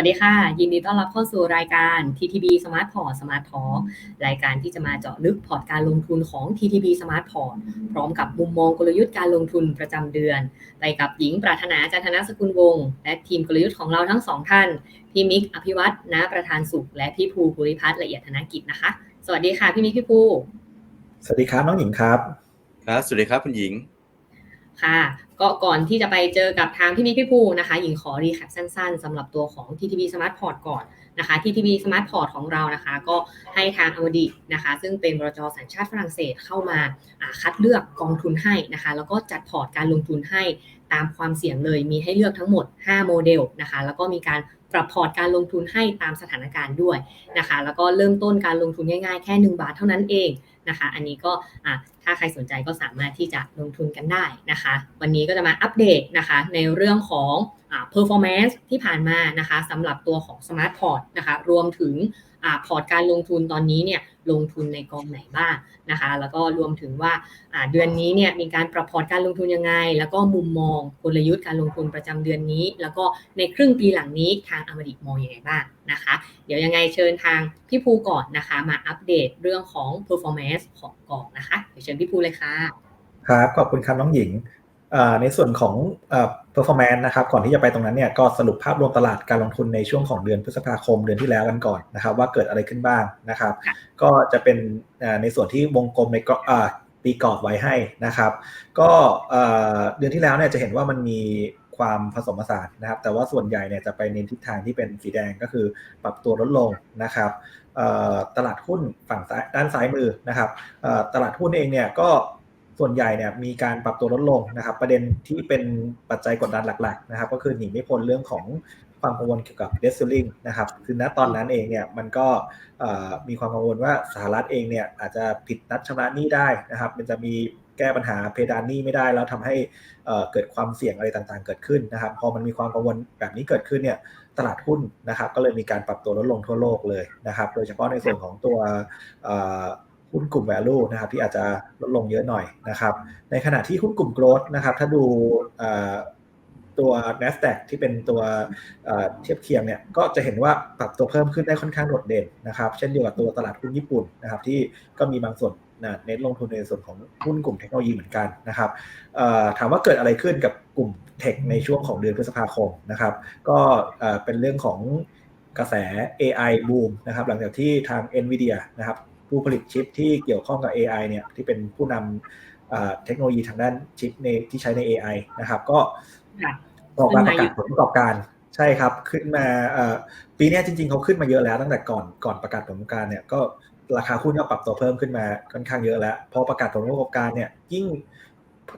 วัสดีค่ะ ยินดีต้อนรับเข้าสู่รายการ TTB Smart Port Smart Talk รายการที่จะมาเจาะลึกพอร์ตการลงทุนของ TTB Smart Port พร้อมกับมุมมองกลยุทธ์การลงทุนประจำเดือน ไปกับหญิงปรารถนาจันทนสกุลวงศ์และทีมกลยุทธ์ของเราทั้งสองท่าน พี่มิกอภิวัตนาประธานสุข และพี่ภูภูริพัฒน์ละเอียดธนกิจนะคะ สวัสดีค่ะพี่มิกพี่ภูสวัสดีครับน้องหญิงครับ ครับ สวัสดีครับคุณหญิง ค่ะ ก็ก่อนที่จะไปเจอกับทางพี่มิดพี่ภูนะคะ หญิงขอรีแคปสั้นๆสำหรับตัวของ TTB Smart Port ก่อนนะคะ TTB Smart Port ของเรานะคะ ก็ให้ทางอวดีนะคะ ซึ่งเป็นบรจสัญชาติฝรั่งเศสเข้ามาคัดเลือกกองทุนให้นะคะ แล้วก็จัดพอร์ตการลงทุนให้ ตามความเสี่ยงเลย มีให้เลือกทั้งหมด 5 โมเดลนะคะ แล้วก็มีการปรับพอร์ตการลงทุนให้ตามสถานการณ์ด้วยนะคะ แล้วก็เริ่มต้นการลงทุนง่ายๆ แค่ 1 บาทเท่านั้นเองนะคะ อันนี้ก็ถ้าใครสนใจก็สามารถที่จะลงทุนกันได้นะคะ วันนี้ก็จะมาอัปเดตนะคะ ในเรื่องของ performance ที่ผ่านมานะคะสำหรับตัวของ Smart Port นะคะ รวมถึง พอร์ตการลงทุนตอนนี้เนี่ยลงทุนในกองไหนบ้างนะคะ แล้วก็รวมถึงว่าเดือนนี้เนี่ยมีการปรับพอร์ตการลงทุนยังไง แล้วก็มุมมองกลยุทธ์การลงทุนประจำเดือนนี้ แล้วก็ในครึ่งปีหลังนี้ทางอมริกมองยังไงบ้างนะคะ เดี๋ยวยังไงเชิญทางพี่ภูก่อนนะคะ มาอัปเดตเรื่องของ performance ของกองนะคะเดี๋ยวเชิญพี่ภูเลยค่ะ ครับขอบคุณครับน้องหญิง ในส่วนของ performance นะครับก่อนที่จะไปตรงนั้นเนี่ยก็สรุปภาพรวมตลาดการลงทุนในช่วงของเดือนพฤษภาคมเดือนที่แล้วกันก่อนนะครับ ว่าเกิดอะไรขึ้นบ้างนะครับ ก็จะเป็นในส่วนที่วงกลมในตีกรอบไว้ให้นะครับ ก็เดือนที่แล้วเนี่ยจะเห็นว่ามันมีความผสมผสานนะครับ แต่ว่าส่วนใหญ่เนี่ยจะไปในทิศทางที่เป็นสีแดงก็คือปรับตัวลดลงนะครับตลาดหุ้นฝั่งด้านซ้ายมือนะครับตลาดหุ้นเองเนี่ยก็ ส่วนใหญ่เนี่ยมีการปรับตัวลดลงนะครับ ประเด็นที่เป็นปัจจัยกดดันหลักๆนะครับ ก็คือหนีไม่พ้นเรื่องของความกังวลเกี่ยวกับเดซิลิงนะครับคือณตอนนั้นเองเนี่ยมันก็มีความกังวลว่าสหรัฐเองเนี่ยอาจจะผิดนัดชำระหนี้ได้นะครับ มันจะมีแก้ปัญหาเพดานหนี้ไม่ได้ แล้วทำให้เกิดความเสี่ยงอะไรต่างๆ เกิดขึ้นนะครับ พอมันมีความกังวลแบบนี้เกิดขึ้นเนี่ยตลาดหุ้นนะครับ ก็เลยมีการปรับตัวลดลงทั่วโลกเลยนะครับ โดยเฉพาะในส่วนของตัว หุ้นกลุ่ม value นะครับที่อาจจะลดลงเยอะหน่อยนะครับ ในขณะที่หุ้นกลุ่ม growth นะครับ ถ้าดูตัว NASDAQ ที่เป็นตัวเทียบเคียงเนี่ยก็จะเห็นว่าปรับตัวเพิ่มขึ้นได้ค่อนข้างโดดเด่นนะครับ เช่นเดียวกับตัวตลาดหุ้นญี่ปุ่นนะครับที่ก็มีบางส่วนเน้นลงทุนในส่วนของหุ้นกลุ่มเทคโนโลยีเหมือนกันนะครับถามว่าเกิดอะไรขึ้นกับกลุ่มเทคในช่วงของเดือนพฤษภาคมนะครับ ก็เป็นเรื่องของกระแส AI boom นะครับหลังจากที่ทาง NVIDIA นะครับ ผู้ผลิตชิปที่เกี่ยวข้องกับ AI เนี่ยที่เป็นผู้นำเทคโนโลยีทางด้านชิปในที่ใช้ใน AI นะครับ ก็ออกมาประกาศผลประกอบการใช่ครับ ขึ้นมาปีนี้จริงๆเขาขึ้นมาเยอะแล้วตั้งแต่ก่อนก่อนประกาศผลประกอบการเนี่ยก็ราคาหุ้นก็ปรับตัวเพิ่มขึ้นมาค่อนข้างเยอะแล้ว พอประกาศผลประกอบการเนี่ยยิ่ง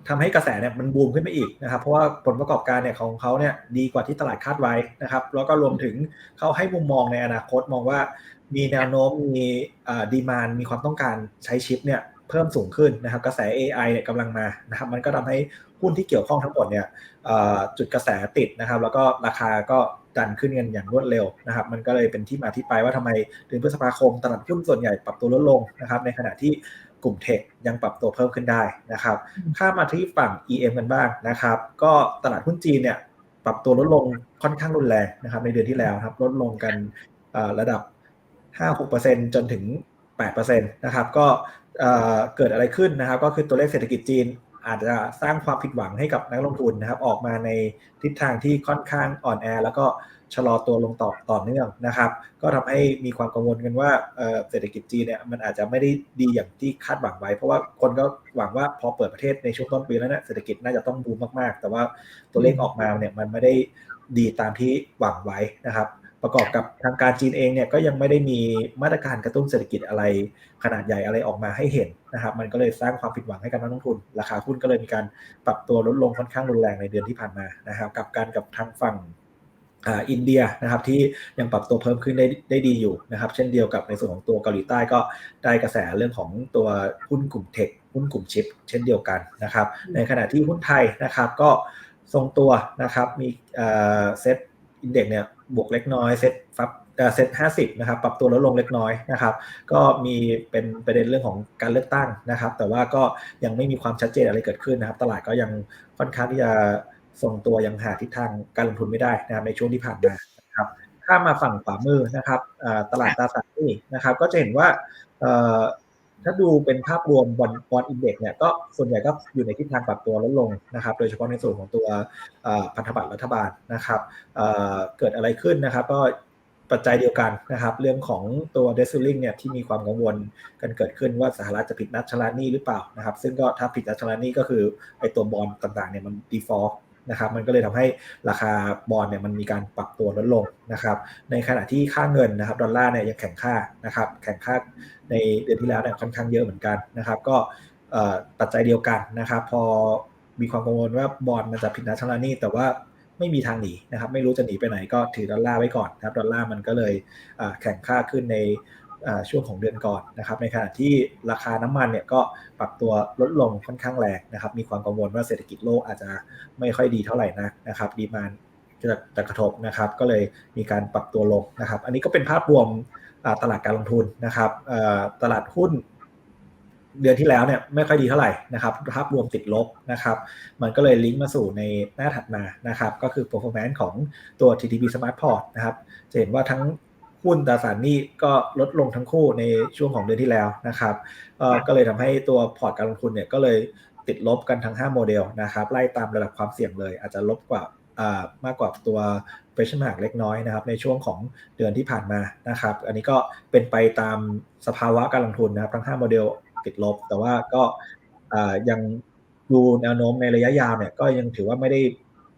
ทำให้กระแสเนี่ยมันบูมขึ้นไปอีกนะครับเพราะว่าผลประกอบการเนี่ยของเขาเนี่ยดีกว่าที่ตลาดคาดไว้นะครับ แล้วก็รวมถึงเขาให้มุมมองในอนาคตมองว่า มีแนวโน้มมีดีมานมีความต้องการใช้ชิปเนี่ยเพิ่มสูงขึ้นนะครับกระแส AI เนี่ยกำลังมานะครับมันก็ทำให้หุ้นที่เกี่ยวข้องทั้งหมดเนี่ยจุดกระแสติดนะครับ แล้วก็ราคาก็ดันขึ้นกันอย่างรวดเร็วนะครับ มันก็เลยเป็นที่มาที่ไปว่าทำไมเดือนพฤษภาคมตลาดหุ้นส่วนใหญ่ปรับตัวลดลงนะครับ ในขณะที่กลุ่มเทคยังปรับตัวเพิ่มขึ้นได้นะครับข้ามาที่ฝั่ง EM กันบ้างนะครับ ก็ตลาดหุ้นจีนเนี่ยปรับตัวลดลงค่อนข้างรุนแรงนะครับ ในเดือนที่แล้วครับ ลดลงกันระดับ 5-6%จนถึง 8%นะครับ ก็เกิดอะไรขึ้นนะครับ ก็คือตัวเลขเศรษฐกิจจีนอาจจะสร้างความผิดหวังให้กับนักลงทุนนะครับ ออกมาในทิศทางที่ค่อนข้างอ่อนแอ แล้วก็ชะลอตัวลงต่อต่อเนื่องนะครับ ก็ทำให้มีความกังวลกันว่าเศรษฐกิจจีนเนี่ยมันอาจจะไม่ได้ดีอย่างที่คาดหวังไว้ เพราะว่าคนก็หวังว่าพอเปิดประเทศในช่วงต้นปีแล้วเนี่ยเศรษฐกิจน่าจะต้องบูมมากๆ แต่ว่าตัวเลขออกมาเนี่ยมันไม่ได้ดีตามที่หวังไว้นะครับ ประกอบกับทางการจีนเองเนี่ยก็ยังไม่ได้มีมาตรการกระตุ้นเศรษฐกิจอะไร ขนาดใหญ่อะไรออกมาให้เห็นนะครับ มันก็เลยสร้างความผิดหวังให้กับนักลงทุน ราคาหุ้นก็เลยมีการปรับตัวลดลงค่อนข้างรุนแรงในเดือนที่ผ่านมานะครับกับการกับทางฝั่งอินเดียนะครับที่ยังปรับตัวเพิ่มขึ้นได้ได้ดีอยู่นะครับ เช่นเดียวกับในส่วนของตัวเกาหลีใต้ก็ได้กระแสเรื่องของตัวหุ้นกลุ่มเทคหุ้นกลุ่มชิป เช่นเดียวกันนะครับ ในขณะที่หุ้นไทยนะครับก็ทรงตัวนะครับมีเซ็ต อินเด็กเนี่ยบวกเล็กน้อยเซ็ตฟับเซ็ตห้าสิบนะครับปรับตัวลดลงเล็กน้อยนะครับ ก็มีเป็นประเด็นเรื่องของการเลือกตั้งนะครับ แต่ว่าก็ยังไม่มีความชัดเจนอะไรเกิดขึ้นนะครับ ตลาดก็ยังค่อนข้างที่จะทรงตัวยังหาทิศทางการลงทุนไม่ได้นะครับในช่วงที่ผ่านมานะครับถ้ข้ามาฝั่งขวามือนะครับตลาดตราสารหนี้นะครับ ก็จะเห็นว่า ถ้าดูเป็นภาพรวมบอลบอลอินเด็กเนี่ยก็ส่วนใหญ่ก็อยู่ในทิศทางปรับตัวลดลงนะครับ โดยเฉพาะในส่วนของตัวพันธบัตรรัฐบาลนะครับเเกิดอะไรขึ้นนะครับ ก็ปัจจัยเดียวกันนะครับ เรื่องของตัวเดซิลลิงเนี่ยที่มีความกังวลกันเกิดขึ้นว่าสหรัฐจะผิดนัดชำระหนี้หรือเปล่านะครับ ซึ่งก็ถ้าผิดนัดชำระหนี้ก็คือไอตัวบอลต่างๆเนี่ยมัน default นะครับมันก็เลยทำให้ราคาบอลเนี่ยมันมีการปรับตัวลดลงนะครับในขณะที่ค่าเงินนะครับดอลลาร์เนี่ยยังแข็งค่านะครับแข็งค่าในเดือนที่แล้วเนี่ยค่อนข้างเยอะเหมือนกันนะครับก็ปัจจัยเดียวกันนะครับพอมีความกังวลว่าบอลมันจะผิดนัดชำระหนี้แต่ว่าไม่มีทางหนีนะครับไม่รู้จะหนีไปไหนก็ถือดอลลาร์ไว้ก่อนนะครับดอลลาร์มันก็เลยแข็งค่าขึ้นใน ช่วงของเดือนก่อนนะครับในขณะที่ราคาน้ำมันเนี่ยก็ปรับตัวลดลงค่อนข้างแรงนะครับมีความกังวลว่าเศรษฐกิจโลกอาจจะไม่ค่อยดีเท่าไหร่นักนะครับดีมานจะจะกระทบนะครับก็เลยมีการปรับตัวลงนะครับอันนี้ก็เป็นภาพรวมตลาดการลงทุนนะครับตลาดหุ้นเดือนที่แล้วเนี่ยไม่ค่อยดีเท่าไหร่นะครับภาพรวมติดลบนะครับ มันก็เลยลิงก์มาสู่ในหน้าถัดมานะครับ ก็คือ performance ของตัว TTB Smart Port นะครับจะเห็นว่าทั้ง หุ้นตราสารหนี้ก็ลดลงทั้งคู่ในช่วงของเดือนที่แล้วนะครับเอ่อก็เลยทำให้ตัวพอร์ตการลงทุนเนี่ยก็เลยติดลบกันทั้ง 5 โมเดลนะครับไล่ตามระดับความเสี่ยงเลย อาจจะลบกว่าอ่ามากกว่าตัวเฟชมาร์กเล็กน้อยนะครับในช่วงของเดือนที่ผ่านมานะครับ อันนี้ก็เป็นไปตามสภาวะการลงทุนนะครับทั้ง 5 โมเดลติดลบ แต่ว่าก็อ่ายังดูแนวโน้มในระยะยาวเนี่ยก็ยังถือว่าไม่ได้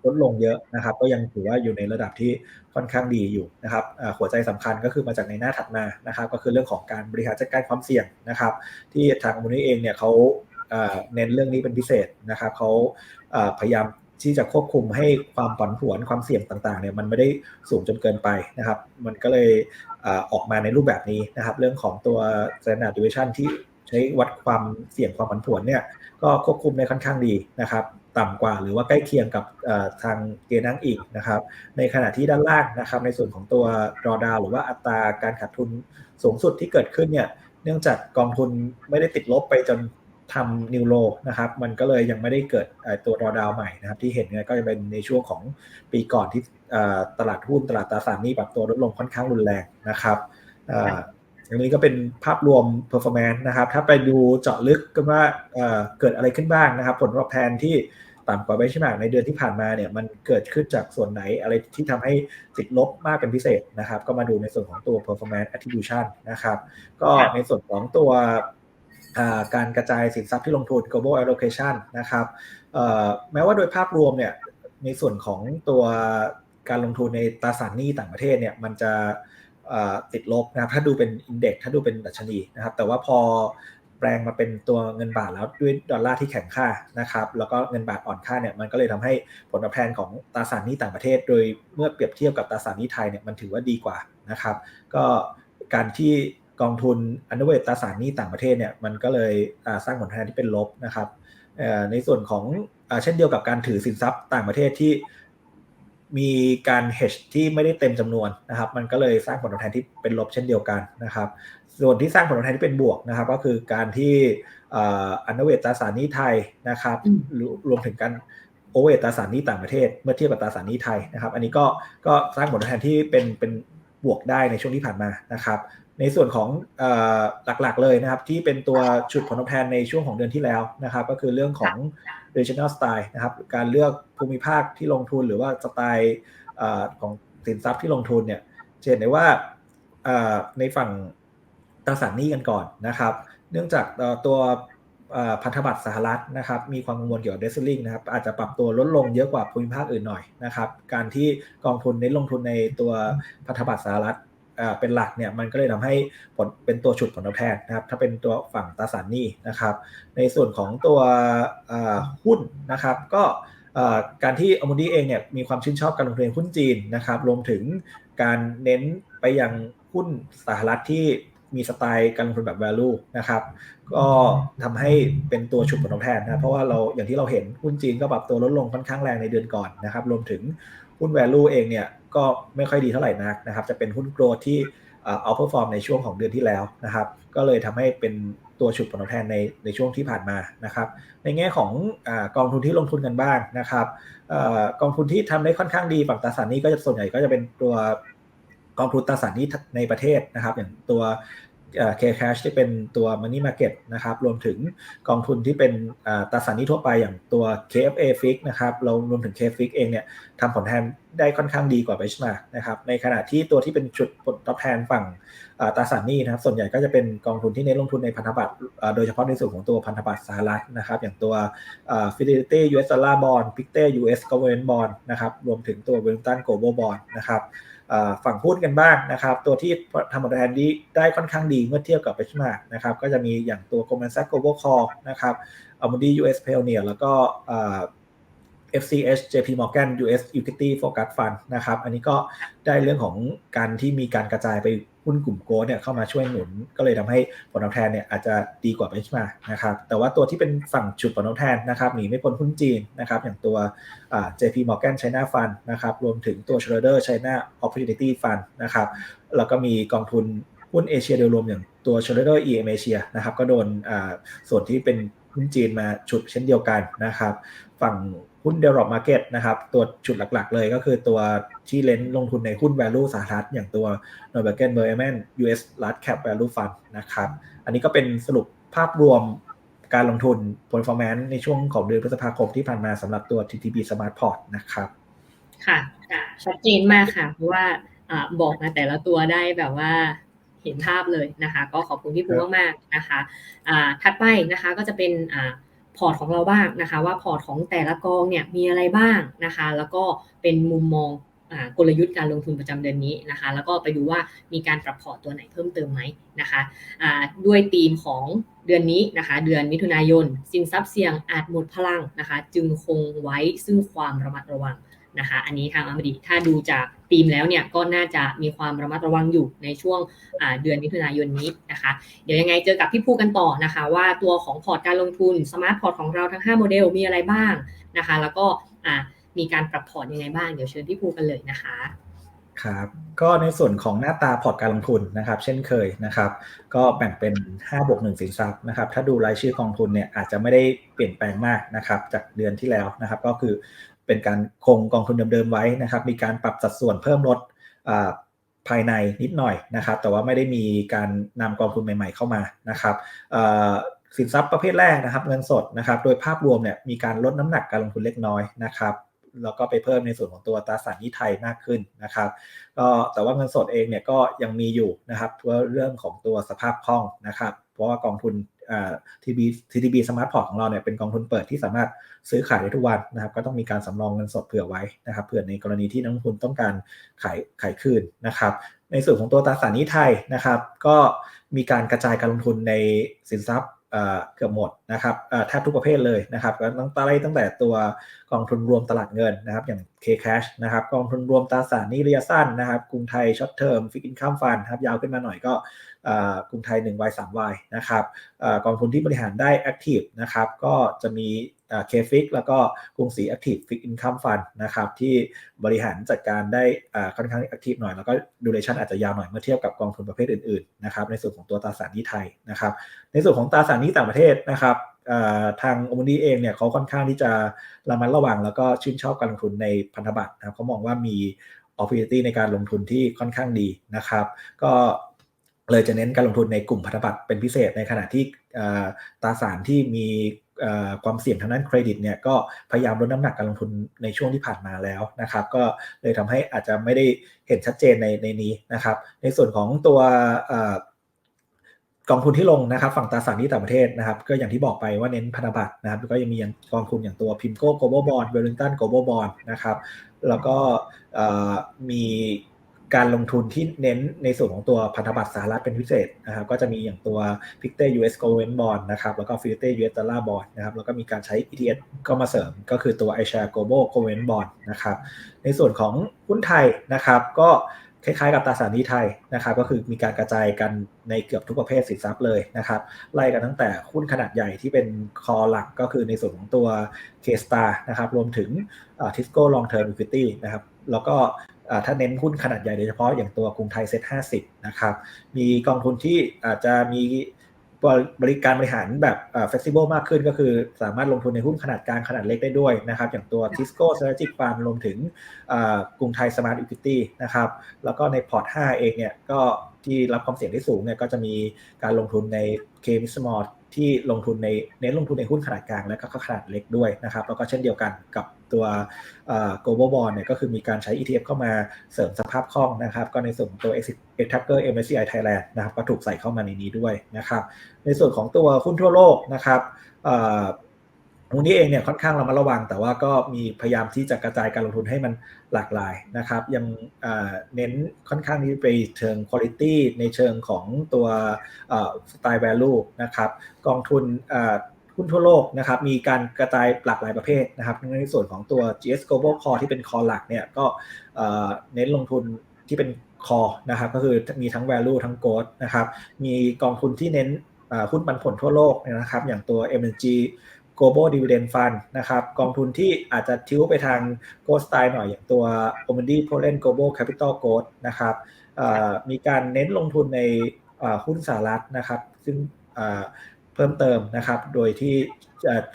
ลดลงเยอะนะครับ ก็ยังถือว่าอยู่ในระดับที่ค่อนข้างดีอยู่นะครับหัวใจสำคัญก็คือมาจากในหน้าถัดมานะครับ ก็คือเรื่องของการบริหารจัดการความเสี่ยงนะครับ ที่ทางมูลนิธิเองเนี่ยเขาเน้นเรื่องนี้เป็นพิเศษนะครับเขาพยายามที่จะควบคุมให้ความผันผวนความเสี่ยงต่างๆเนี่ยมันไม่ได้สูงจนเกินไปนะครับ มันก็เลยอออกมาในรูปแบบนี้นะครับ เรื่องของตัว standard deviation ที่ใช้วัดความเสี่ยงความผันผวนเนี่ยก็ควบคุมได้ค่อนข้างดีนะครับ ต่ำกว่าหรือว่าใกล้เคียงกับทางเกณฑ์อ้างอิงนะครับ ในขณะที่ด้านล่างนะครับ ในส่วนของตัว drawdown หรือว่าอัตราการขาดทุนสูงสุดที่เกิดขึ้นเนี่ยเนื่องจากกองทุนไม่ได้ติดลบไปจนทำนิวโลนะครับ มันก็เลยยังไม่ได้เกิดตัวรอดาวใหม่นะครับ ที่เห็นเนี่ยก็จะเป็นในช่วงของปีก่อนที่ตลาดหุ้นตลาดตราสารหนี้ปรับตัวลดลงค่อนข้างรุนแรงนะครับ อ่ออันนี้ก็เป็นภาพรวม performance นะครับ ถ้าไปดูเจาะลึกกันว่าเเกิดอะไรขึ้นบ้างนะครับ ผลตอบแทนที่ต่ำกว่าเบนชมาร์กในเดือนที่ผ่านมาเนี่ยมันเกิดขึ้นจากส่วนไหนอะไรที่ทำให้ติดลบมากเป็นพิเศษนะครับ ก็มาดูในส่วนของตัว performance attribution นะครับ ก็ในส่วนของตัวการกระจายสินทรัพย์ที่ลงทุน global allocation นะครับแม้ว่าโดยภาพรวมเนี่ยในส่วนของตัวการลงทุนในตราสารหนี้ต่างประเทศเนี่ยมันจะ ติดลบนะครับถ้าดูเป็นอินเด็กถ้าดูเป็นดัชนีนะครับแต่ว่าพอแปลงมาเป็นตัวเงินบาทแล้วด้วยดอลลาร์ที่แข็งค่านะครับแล้วก็เงินบาทอ่อนค่าเนี่ยมันก็เลยทำให้ผลตอบแทนของตราสารหนี้ต่างประเทศ โดยเมื่อเปรียบเทียบกับตราสารหนี้ไทยเนี่ยมันถือว่าดีกว่านะครับก็การที่กองทุนอนุเวตตราสารหนี้ต่างประเทศเนี่ยมันก็เลยสร้างผลตอบแทนที่เป็นลบนะครับในส่วนของเช่นเดียวกับการถือสินทรัพย์ต่างประเทศที่ มีการ hedge ที่ไม่ได้เต็มจำนวนนะครับ มันก็เลยสร้างผลตอบแทนที่เป็นลบเช่นเดียวกันนะครับ ส่วนที่สร้างผลตอบแทนที่เป็นบวกนะครับ ก็คือการที่อนุเวตตราสารหนี้ไทยนะครับอืมรวรวมถึงการโอเวตตราสารหนี้ต่างประเทศ เมื่อเทียบกับตราสารหนี้ไทยนะครับ อันนี้ก็ก็สร้างผลตอบแทนที่เป็นเป็นบวกได้ในช่วงที่ผ่านมานะครับ ในส่วนของเออหลักๆเลยนะครับ ที่เป็นตัวชุดผลตอบแทนในช่วงของเดือนที่แล้วนะครับ ก็คือเรื่องของ regional style นะครับการเลือกภูมิภาคที่ลงทุนหรือว่าสไตล์เอ่อของสินทรัพย์ที่ลงทุนเนี่ยจะเห็นได้ว่าเอ่อในฝั่งตราสารหนี้กันก่อนนะครับ เนื่องจากเอ่อตัวเอ่อพันธบัตรสหรัฐนะครับ มีความกังวลเกี่ยวกับเดซลิงนะครับอาจจะปรับตัวลดลงเยอะกว่าภูมิภาคอื่นหน่อยนะครับ การที่กองทุนเน้นลงทุนในตัวพันธบัตรสหรัฐ เป็นหลักเนี่ยมันก็เลยทำให้ผลเป็นตัวฉุดผลตอบแทนนะครับ ถ้าเป็นตัวฝั่งตราสารหนี้นะครับ ในส่วนของตัวหุ้นนะครับ ก็การที่อมูดี้เองเนี่ยมีความชื่นชอบการลงทุนหุ้นจีนนะครับ รวมถึงการเน้นไปยังหุ้นสหรัฐที่มีสไตล์การลงทุนแบบ value นะครับ ก็ทำให้เป็นตัวฉุดผลตอบแทนนะเพราะว่าเราอย่างที่เราเห็นหุ้นจีนก็ปรับตัวลดลงค่อนข้างแรงในเดือนก่อนนะครับ รวมถึงหุ้น value เองเนี่ย ก็ไม่ค่อยดีเท่าไหร่นักนะครับ จะเป็นหุ้นโกลดที่เอาเพอร์ฟอร์มในช่วงของเดือนที่แล้วนะครับ ก็เลยทำให้เป็นตัวฉุดผลตอบแทนในในช่วงที่ผ่านมานะครับ ในแง่ของอกองทุนที่ลงทุนกันบ้างนะครับอกองทุนที่ทำได้ค่อนข้างดีฝั่งตราสารนี้ก็จะส่วนใหญ่ก็จะเป็นตัวกองทุนตราสารนี้ในประเทศนะครับ อย่างตัว K Cash ที่เป็นตัว Money Market นะครับรวมถึงกองทุนที่เป็นตราสารหนี้ทั่วไปอย่างตัว KFA Fix นะครับเรารวมถึง KFix เองเนี่ยทำผลแทนได้ค่อนข้างดีกว่า benchmark นะครับในขณะที่ตัวที่เป็นจุดผลตอบแทนฝั่งตราสารหนี้นะครับส่วนใหญ่ก็จะเป็นกองทุนที่เน้นลงทุนในพันธบัตรโดยเฉพาะในส่วนของตัวพันธบัตรสหรัฐนะครับอย่างตัว Fidelity US Dollar Bond Pictet US Government Bond นะครับรวมถึงตัว Wellington Global Bond นะครับ ฝั่งหุ้นกันบ้างนะครับ ตัวที่ทำผลตอบแทนดีได้ค่อนข้างดีเมื่อเทียบกับเบชมาร์กนะครับ ก็จะมีอย่างตัว Goldman Sachs Global Core นะครับ Amundi US Pioneer แล้วก็ FCH JP Morgan US Equity Focus Fund นะครับ อันนี้ก็ได้เรื่องของการที่มีการกระจายไป หุ้นกลุ่มโกลเนี่ยเข้ามาช่วยหนุน ก็เลยทำให้ผลตอบแทนเนี่ยอาจจะดีกว่าเบนช์มานะครับแต่ว่าตัวที่เป็นฝั่งจุดผลตอบแทนนะครับหนีไม่พ้นหุ้นจีนนะครับอย่างตัว JP Morgan China Fund นะครับรวมถึงตัว Schroder China Opportunity Fund นะครับแล้วก็มีกองทุนหุ้นเอเชียโดยรวมอย่างตัว Schroder EM Asia นะครับก็โดนส่วนที่เป็นหุ้นจีนมาฉุดเช่นเดียวกันนะครับฝั่ง หุ้น develop market นะครับ ตัวจุดหลักๆ เลยก็คือตัวที่เลนลงทุนในหุ้น value สหรัฐอย่างตัว n o r w e g e n b e r m a n US Large Cap Value Fund นะครับ อันนี้ก็เป็นสรุปภาพรวมการลงทุน performance ในช่วงของเดือนพฤษภาคมที่ผ่านมาสำหรับตัว TTB Smart Port นะครับ ค่ะชัดเจนมากค่ะ เพราะว่าบอกมาแต่ละตัวได้แบบว่าเห็นภาพเลยนะคะ ก็ขอบคุณพี่ภูมากๆนะคะถัดไปนะคะก็จะเป็น พอร์ตของเราบ้างนะคะ ว่าพอร์ตของแต่ละกองเนี่ยมีอะไรบ้างนะคะ แล้วก็เป็นมุมมองกลยุทธ์การลงทุนประจำเดือนนี้นะคะ แล้วก็ไปดูว่ามีการปรับพอร์ตตัวไหนเพิ่มเติมไหมนะคะด้วยธีมของเดือนนี้นะคะ เดือนมิถุนายนสินทรัพย์เสี่ยงอาจหมดพลังนะคะ จึงคงไว้ซึ่งความระมัดระวัง นะคะอันนี้ทางอมดีถ้าดูจากธีมแล้วเนี่ยก็น่าจะมีความระมัดระวังอยู่ในช่วงเดือนมิถุนายนนี้นะคะ เดี๋ยวยังไงเจอกับพี่ภูกันต่อนะคะ ว่าตัวของพอร์ตการลงทุนสมาร์ทพอร์ตของเราทั้ง 5 โมเดลมีอะไรบ้างนะคะ แล้วก็มีการปรับพอร์ตยังไงบ้างเดี๋ยวเชิญพี่ภูกันเลยนะคะครับก็ในส่วนของหน้าตาพอร์ตการลงทุนนะครับ เช่นเคยนะครับ ก็แบ่งเป็น5บวก1สินทรัพย์นะครับ ถ้าดูรายชื่อกองทุนเนี่ยอาจจะไม่ได้เปลี่ยนแปลงมากนะครับ จากเดือนที่แล้วนะครับ ก็คือ เป็นการคงกองทุนเดิมๆไว้นะครับ มีการปรับสัดส่วนเพิ่มลดภายในนิดหน่อยนะครับ แต่ว่าไม่ได้มีการนำกองทุนใหม่ ๆ เข้ามานะครับสินทรัพย์ประเภทแรกนะครับ เงินสดนะครับ โดยภาพรวมเนี่ยมีการลดน้ำหนักการลงทุนเล็กน้อยนะครับแล้วก็ไปเพิ่มในส่วนของตัวตราสารนี้ไทยมากขึ้นนะครับก็แต่ว่าเงินสดเองเนี่ยก็ยังมีอยู่นะครับเพราะเรื่องของตัวสภาพคล่องนะครับ เพราะว่ากองทุน ทีบีทีทีบีสมาร์ทพอร์ตของเราเนี่ยเป็นกองทุนเปิดที่สามารถซื้อขายได้ทุกวันนะครับก็ต้องมีการสำรองเงินสดเผื่อไว้นะครับเผื่อในกรณีที่นักลงทุนต้องการขายขายคืนนะครับในส่วนของตัวตราสารหนี้ไทยนะครับ ก็มีการกระจายการลงทุนในสินทรัพย์เกือบหมดนะครับแทบทุกประเภทเลยนะครับก็ตั้งแต่ตั้งแต่ตัวกองทุนรวมตลาดเงินนะครับ อย่าง K-Cash นะครับกองทุนรวมตราสารหนี้ระยะสั้นนะครับกรุงไทยช็อตเทอมฟิกอินคัมฟันครับยาวขึ้นมาหน่อยก็ กรุงไทย1 y 3 y นะครับกองทุนที่บริหารได้แอคทีฟนะครับก็จะมีเคฟิกแล้วก็กรุงศรีแอคทีฟฟิกอินคัมฟันนะครับที่บริหารจัดการได้ค่อนข้างแอคทีฟหน่อย แล้วก็ดูเรชั่นอาจจะยาวหน่อยเมื่อเทียบกับกองทุนประเภทอื่นๆนะครับในส่วนของตัวตราสารหนี้ไทยนะครับในส่วนของตราสารหนี้ต่างประเทศนะครับทางอมูดีเองเนี่ยเขาค่อนข้างที่จะระมัดระวัง แล้วก็ชื่นชอบการลงทุนในพันธบัตรนะครับเขามองว่ามี opportunity ในการลงทุนที่ค่อนข้างดีนะครับ ก็ เลยจะเน้นการลงทุนในกลุ่มพันธบัตรเป็นพิเศษในขณะที่ตราสารที่มีความเสี่ยงทางด้านเครดิตเนี่ยก็พยายามลดน้ำหนักการลงทุนในช่วงที่ผ่านมาแล้วนะครับ ก็เลยทำให้อาจจะไม่ได้เห็นชัดเจนในในนี้นะครับ ในส่วนของตัวกองทุนที่ลงนะครับ ฝั่งตราสารหนี้ต่างประเทศนะครับ ก็อย่างที่บอกไปว่าเน้นพันธบัตรนะครับก็ยังมีอย่างกองทุนอย่างตัวพิมโก้ global bond wellington global bond นะครับ แล้วก็มี การลงทุนที่เน้นในส่วนของตัวพันธบัตรสหรัฐเป็นพิเศษนะครับก็จะมีอย่างตัว p i c t e US Government Bond นะครับแล้วก็ f i l t e US Dollar Bond นะครับแล้วก็มีการใช้ ETF ก็มาเสริมก็คือตัว iShare Global Government Bond นะครับในส่วนของหุ้นไทยนะครับก็คล้ายๆกับตราสารหนี้ไทยนะครับก็คือมีการกระจายกันในเกือบทุกประเภทสินทรัพย์เลยนะครับไล่กันตั้งแต่หุ้นขนาดใหญ่ที่เป็นคอหลักก็คือในส่วนของตัว K-Star นะครับรวมถึง Tisco Long Term Equity นะครับแล้วก็ ถ้าเน้นหุ้นขนาดใหญ่โดยเฉพาะอย่างตัวกรุงไทยเซ็ตห้าสิบนะครับ มีกองทุนที่อาจจะมีบริการบริหารแบบเอ่อ flexible มากขึ้นก็คือสามารถลงทุนในหุ้นขนาดกลางขนาดเล็กได้ด้วยนะครับ อย่างตัว Tisco Strategic Fund รวมถึงกรุงไทย Smart Equity นะครับ แล้วก็ในพอร์ต 5 เองเนี่ยก็ที่รับความเสี่ยงที่สูงเนี่ยก็จะมีการลงทุนใน K m s m a l l ที่ลงทุนในเน้นลงทุนในหุ้นขนาดกลางและก็ขนาดเล็กด้วยนะครับ แล้วก็เช่นเดียวกันกับ ตัวเอ่อ global bond เนี่ยก็คือมีการใช้ ETF เข้ามาเสริมสภาพคล่องนะครับ ก็ในส่วนของตัว e t a c k e r MSCI Thailand นะครับก็ถูกใส่เข้ามาในนี้ด้วยนะครับ ในส่วนของตัวหุ้นทั่วโลกนะครับวันนี้เองเนี่ยค่อนข้างเรามาระวัง แต่ว่าก็มีพยายามที่จะกระจายการลงทุนให้มันหลากหลายนะครับ ยังเน้นค่อนข้างที่ไปเชิง quality ในเชิงของตัวสไตล์ value นะครับ กองทุน หุ้นทั่วโลกนะครับมีการกระจายหลากหลายประเภทนะครับในส่วนของตัว GS Global Core ที่เป็น core หลักเนี่ยก็เน้นลงทุนที่เป็น core นะครับก็คือมีทั้ง value ทั้ง growth นะครับมีกองทุนที่เน้นหุ้นปันผลทั่วโลกนะครับอย่างตัว MNG Global Dividend Fund นะครับกองทุนที่อาจจะทิ้วไปทาง Growth Style หน่อยอย่างตัว o m e n d Poland Global Capital Growth นะครับมีการเน้นลงทุนในหุ้นสหรัฐนะครับซึ่ง เพิ่มเติมนะครับ โดยที่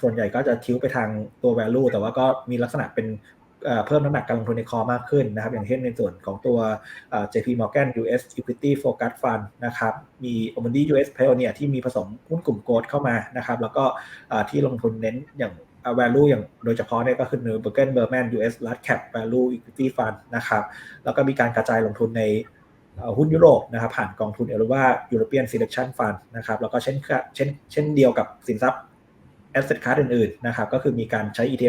ส่วนใหญ่ก็จะทิ้วไปทางตัว value แต่ว่าก็มีลักษณะเป็นเพิ่มน้ำหนักการลงทุนในคอมากขึ้นนะครับ อย่างเช่นในส่วนของตัว JP Morgan US Equity Focus Fund นะครับ มี o m e n d y US Pioneer ที่มีผสมหุ้นกลุ่มโกลด์เข้ามานะครับ แล้วก็ที่ลงทุนเน้นอย่าง value อย่างโดยเฉพาะเนี่ยก็คือ Neubergen Berman US Large Cap Value Equity Fund นะครับ แล้วก็มีการกระจายลงทุนใน หุ้นยุโรปนะครับผ่านกองทุนเอลว่า European Selection Fund นะครับแล้วก็เช่นเช่นเช่นเดียวกับสินทรัพย์ asset class อื่นๆนะครับก็คือมีการใช้ ETF